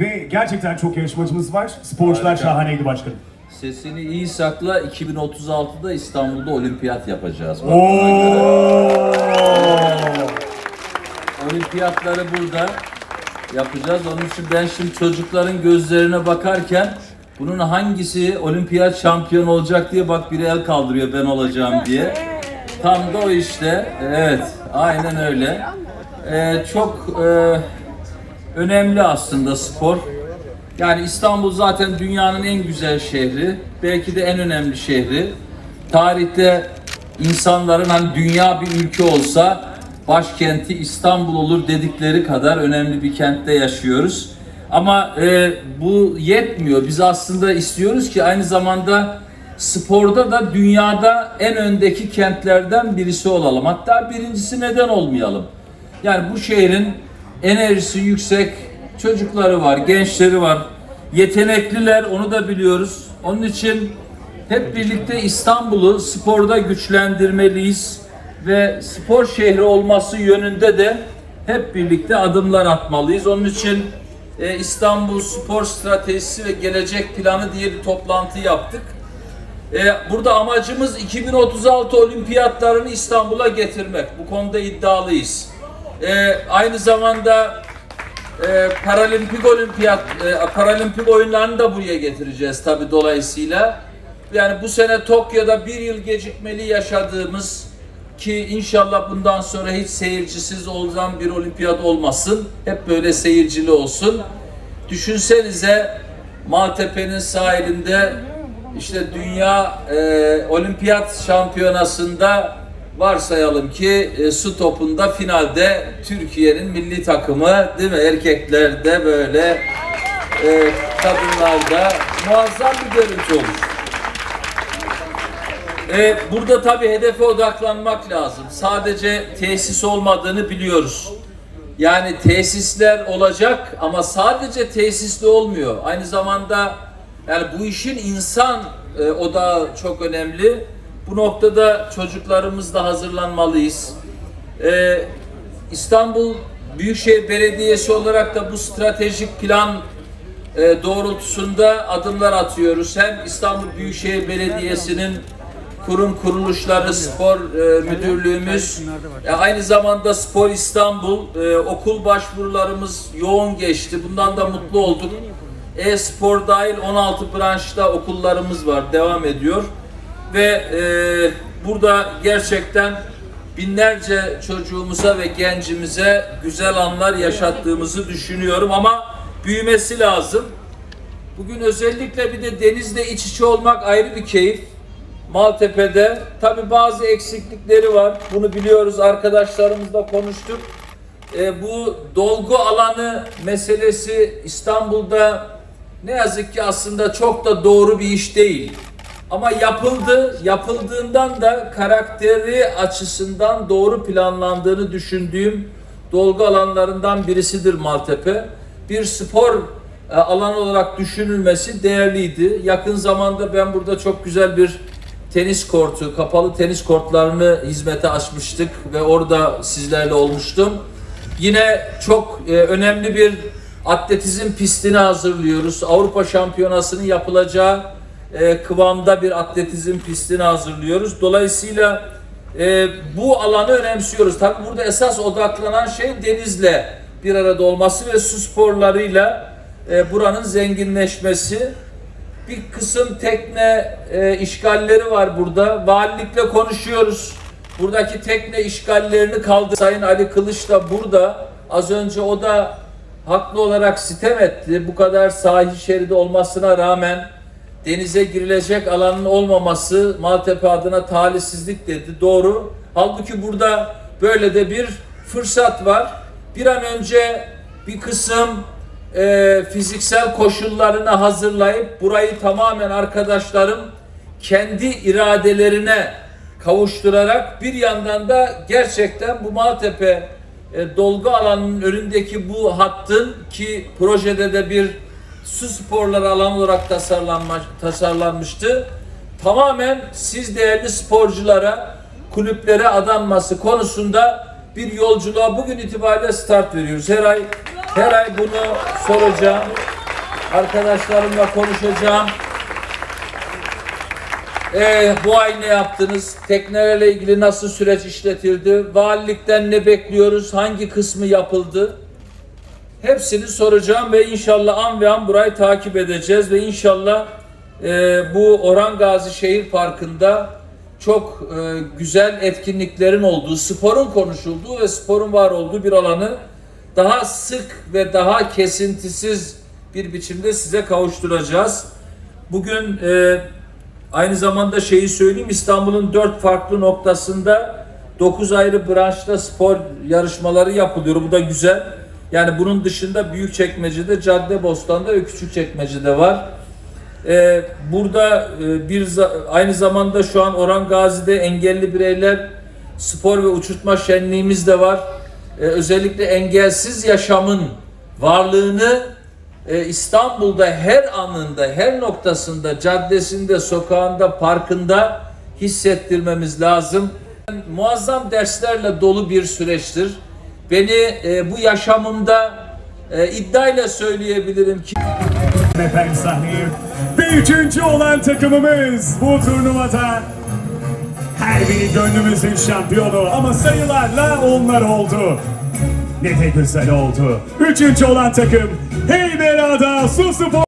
Ve gerçekten çok yarışmacımız var. Sporcular Harika. şahaneydi başkanım. Sesini iyi sakla 2036'da İstanbul'da olimpiyat yapacağız. Bak! Olimpiyatları burada yapacağız. Onun için ben şimdi çocukların gözlerine bakarken bunun hangisi olimpiyat şampiyonu olacak diye bak biri el kaldırıyor ben olacağım diye. Tam da o işte. Evet, aynen öyle. Ee, çok e, önemli aslında spor. Yani İstanbul zaten dünyanın en güzel şehri. Belki de en önemli şehri. Tarihte insanların hani dünya bir ülke olsa başkenti İstanbul olur dedikleri kadar önemli bir kentte yaşıyoruz. Ama e, bu yetmiyor. Biz aslında istiyoruz ki aynı zamanda sporda da dünyada en öndeki kentlerden birisi olalım. Hatta birincisi neden olmayalım? Yani bu şehrin enerjisi yüksek, çocukları var, gençleri var, yetenekliler onu da biliyoruz. Onun için hep birlikte İstanbul'u sporda güçlendirmeliyiz ve spor şehri olması yönünde de hep birlikte adımlar atmalıyız. Onun için e, İstanbul Spor Stratejisi ve Gelecek Planı diye bir toplantı yaptık. E, burada amacımız 2036 olimpiyatlarını İstanbul'a getirmek. Bu konuda iddialıyız. E, aynı zamanda e, paralimpik olimpiyat, e, paralimpik oyunlarını da buraya getireceğiz tabi dolayısıyla. Yani bu sene Tokyo'da bir yıl gecikmeli yaşadığımız ki inşallah bundan sonra hiç seyircisiz olan bir olimpiyat olmasın. Hep böyle seyircili olsun. Düşünsenize Maltepe'nin sahilinde işte dünya e, olimpiyat şampiyonasında varsayalım ki e, su topunda finalde Türkiye'nin milli takımı değil mi erkeklerde böyle e, kadınlarda muazzam bir görüntü olur. E, burada tabii hedefe odaklanmak lazım. Sadece tesis olmadığını biliyoruz. Yani tesisler olacak ama sadece tesisli olmuyor. Aynı zamanda yani bu işin insan e, odağı çok önemli. Bu noktada çocuklarımız da hazırlanmalıyız. E, İstanbul Büyükşehir Belediyesi olarak da bu stratejik plan e, doğrultusunda adımlar atıyoruz. Hem İstanbul Büyükşehir Belediyesi'nin kurum kuruluşları, spor e, müdürlüğümüz, e, aynı zamanda Spor İstanbul, e, okul başvurularımız yoğun geçti. Bundan da mutlu olduk. E-spor dahil 16 branşta okullarımız var, devam ediyor. Ve e, burada gerçekten binlerce çocuğumuza ve gencimize güzel anlar yaşattığımızı düşünüyorum ama büyümesi lazım. Bugün özellikle bir de denizle iç içe olmak ayrı bir keyif. Maltepe'de tabi bazı eksiklikleri var. Bunu biliyoruz arkadaşlarımızla konuştuk. E, bu dolgu alanı meselesi İstanbul'da ne yazık ki aslında çok da doğru bir iş değil. Ama yapıldı. Yapıldığından da karakteri açısından doğru planlandığını düşündüğüm dolgu alanlarından birisidir Maltepe. Bir spor e, alan olarak düşünülmesi değerliydi. Yakın zamanda ben burada çok güzel bir tenis kortu, kapalı tenis kortlarını hizmete açmıştık ve orada sizlerle olmuştum. Yine çok e, önemli bir atletizm pistini hazırlıyoruz. Avrupa Şampiyonası'nın yapılacağı e, kıvamda bir atletizm pistini hazırlıyoruz. Dolayısıyla e, bu alanı önemsiyoruz. Tabii burada esas odaklanan şey denizle bir arada olması ve su sporlarıyla e, buranın zenginleşmesi. Bir kısım tekne e, işgalleri var burada. Valilikle konuşuyoruz. Buradaki tekne işgallerini kaldı. Sayın Ali Kılıç da burada. Az önce o da haklı olarak sitem etti. Bu kadar sahil şeridi olmasına rağmen denize girilecek alanın olmaması Maltepe adına talihsizlik dedi. Doğru. Halbuki burada böyle de bir fırsat var. Bir an önce bir kısım e, fiziksel koşullarını hazırlayıp burayı tamamen arkadaşlarım kendi iradelerine kavuşturarak bir yandan da gerçekten bu Maltepe e, dolgu alanının önündeki bu hattın ki projede de bir su sporları alan olarak tasarlanma, tasarlanmıştı. Tamamen siz değerli sporculara, kulüplere adanması konusunda bir yolculuğa bugün itibariyle start veriyoruz. Her ay Her ay bunu soracağım. Arkadaşlarımla konuşacağım. Ee, bu ay ne yaptınız? Teknelerle ilgili nasıl süreç işletildi? Valilikten ne bekliyoruz? Hangi kısmı yapıldı? Hepsini soracağım ve inşallah an ve an burayı takip edeceğiz ve inşallah e, bu Orhan Gazi Şehir Parkı'nda çok e, güzel etkinliklerin olduğu, sporun konuşulduğu ve sporun var olduğu bir alanı daha sık ve daha kesintisiz bir biçimde size kavuşturacağız. Bugün e, aynı zamanda şeyi söyleyeyim İstanbul'un dört farklı noktasında 9 ayrı branşta spor yarışmaları yapılıyor. Bu da güzel. Yani bunun dışında Büyükçekmece'de, Caddebostan'da ve Küçükçekmece'de var. Ee, burada e, bir aynı zamanda şu an Orhan Gazi'de engelli bireyler spor ve uçurtma şenliğimiz de var. Ee, özellikle engelsiz yaşamın varlığını e, İstanbul'da her anında, her noktasında, caddesinde, sokağında, parkında hissettirmemiz lazım. Muazzam derslerle dolu bir süreçtir. Beni e, bu yaşamımda e, iddiayla söyleyebilirim ki Efendim sahneye. Ve üçüncü olan takımımız bu turnuvada. Her biri gönlümüzün şampiyonu ama sayılarla onlar oldu. Ne de güzel oldu. Üçüncü olan takım Heybeliada Su Spor.